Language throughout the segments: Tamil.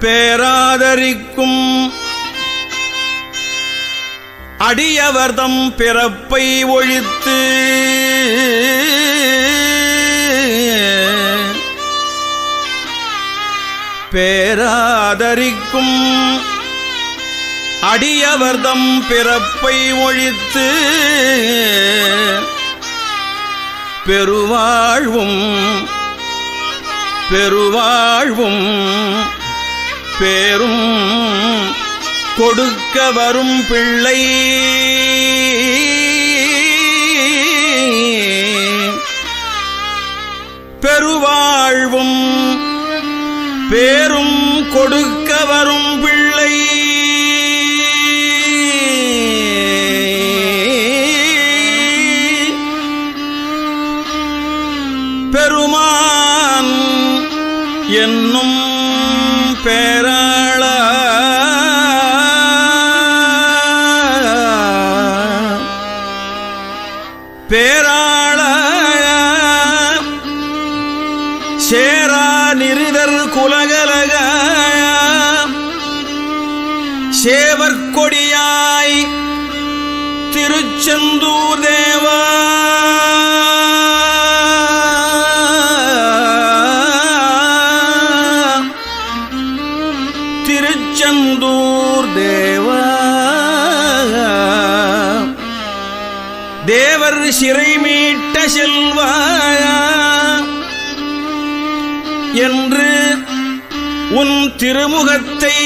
பேராதரிக்கும் அடியவர்தம் பிறப்பை ஒழித்து பேராதரிக்கும் அடியவர்தம் பிறப்பை ஒழித்து பெருவாழ்வும் பெருவாழ்வும் பேரும் கொடுக்க வரும் பிள்ளை. பெருவாழ்வும் பேரும் கொடுக்க வரும் பிள்ளை. பெருமான் என்னும் பேராள குலகலக சேவற்கொடியாய் திருச்செந்தூர் தேவா. திருச்செந்தூர் தேவா. தேவர் சிறை மீட்ட செல்வாயா. என்று திருமுகத்தை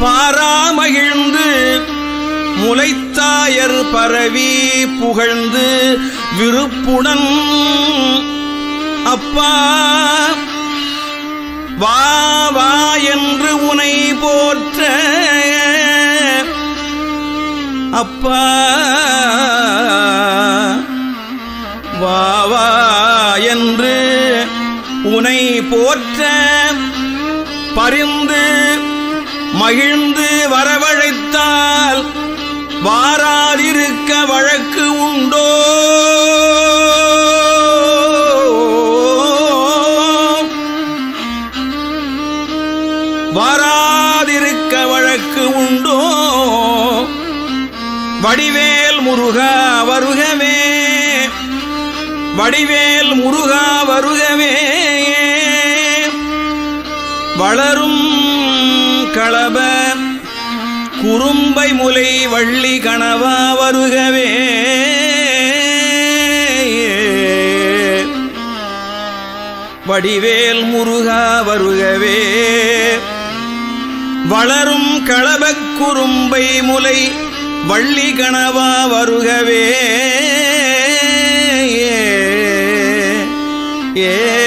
பாராமகிழ்ந்து முளைத்தாயர் பரவி புகழ்ந்து விருப்புடன் அப்பா. வா வா என்று உனை போற்ற அப்பா. வா வா என்று உனை போற்ற பரிந்து மகிழ்ந்து வரவழைத்தால் வாராதிருக்க வழக்கு உண்டோ? வாராதிருக்க வழக்கு உண்டோ? வடிவேல் முருகா வருகவே வடிவேல் முருகா வருகவே. வளரும் களப குறும்பை முலை வள்ளி கணவா வருகவே. வடிவேல் முருகா வருகவே. வளரும் களபக் குறும்பை முலை வள்ளி கணவா வருகவே. ஏ